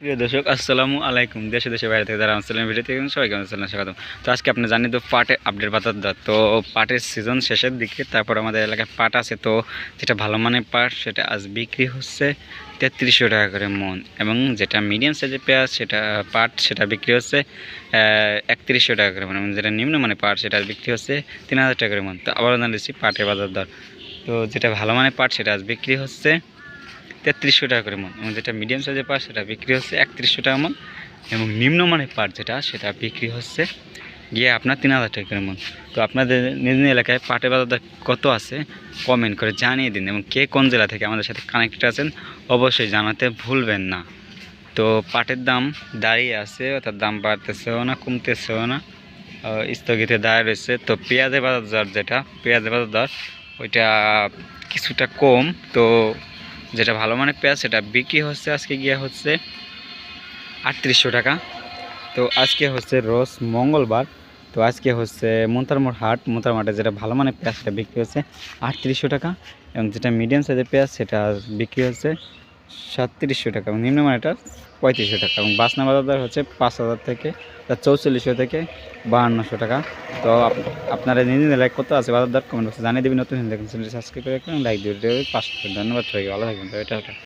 প্রিয় দর্শক, আসসালামু আলাইকুম। দেশে দেশে বাইরে থেকে যারা আসছিলেন ভিডিও থেকে সবাইকে আসসালাম স্বাগতম। তো আজকে আপনি জানি তো পাটের আপডেট বাতার দর তো পাটের সিজন শেষের দিকে, তারপর আমাদের এলাকায় পাট আছে। তো যেটা ভালো মানের পাট, সেটা আজ বিক্রি হচ্ছে তেত্রিশশো টাকা করে মন। এবং যেটা মিডিয়াম সাইজের পেঁয়াজ, সেটা, পাট, সেটা বিক্রি হচ্ছে একত্রিশশো টাকা করে মন। এবং যেটা নিম্ন মানে পাট, সেটা বিক্রি হচ্ছে তিন হাজার টাকা করে মন। তো আবারও জানিয়েছি পাটের বাজার দর। তো যেটা ভালো মানের পাট, সেটা আজ বিক্রি হচ্ছে তেত্রিশশো টাকা করে মন। এবং যেটা মিডিয়াম সাইজের পাট সেটা বিক্রি হচ্ছে একত্রিশশো টাকা মন। এবং নিম্নমানের পাট যেটা, সেটা বিক্রি হচ্ছে গিয়ে আপনার তিন হাজার টাকা করে মন। তো আপনাদের নিজ নিজ এলাকায় পাটের বাজার কত আছে কমেন্ট করে জানিয়ে দিন। এবং কে কোন জেলা থেকে আমাদের সাথে কানেক্টেড আছেন, অবশ্যই জানাতে ভুলবেন না। তো পাটের দাম দাঁড়িয়ে আছে, অর্থাৎ দাম বাড়তেছেও না, কমতেছেও না। স্থগিতে দাঁড়িয়ে রয়েছে। তো পেঁয়াজের বাজার দর যেটা, পেঁয়াজের বাজার দর, ওইটা কিছুটা কম। তো যেটা ভালো মানের পেঁয়াজ, সেটা বিক্রি হচ্ছে আজকে গিয়ে হচ্ছে আটত্রিশশো টাকা। তো আজকে হচ্ছে রোজ মঙ্গলবার, তো আজকে হচ্ছে মন্তারমোড় হাট মন্তারমাটে যেটা ভালো মানের পেঁয়াজ, সেটা বিক্রি হচ্ছে আটত্রিশশো টাকা এবং যেটা মিডিয়াম সাইজের পেঁয়াজ, সেটা বিক্রি হচ্ছে সাতত্রিশশো টাকা এবং নিম্নমানেরটা পঁয়ত্রিশশো টাকা এবং বাসনা বাজার দর হচ্ছে পাঁচ হাজার থেকে তার চৌচল্লিশশো থেকে বাহান্নশো টাকা। তো আপ- আপনারা নিজে লাইক কত আছে, বাজার দর কমেন্ট বক্সে জানিয়ে দেবেন। নতুন সাবস্ক্রাইব করে রাখবেন লাইক দিয়ে পাঁচশো ধন্যবাদ সবাইকে, ভালো থাকবেন। তো এটা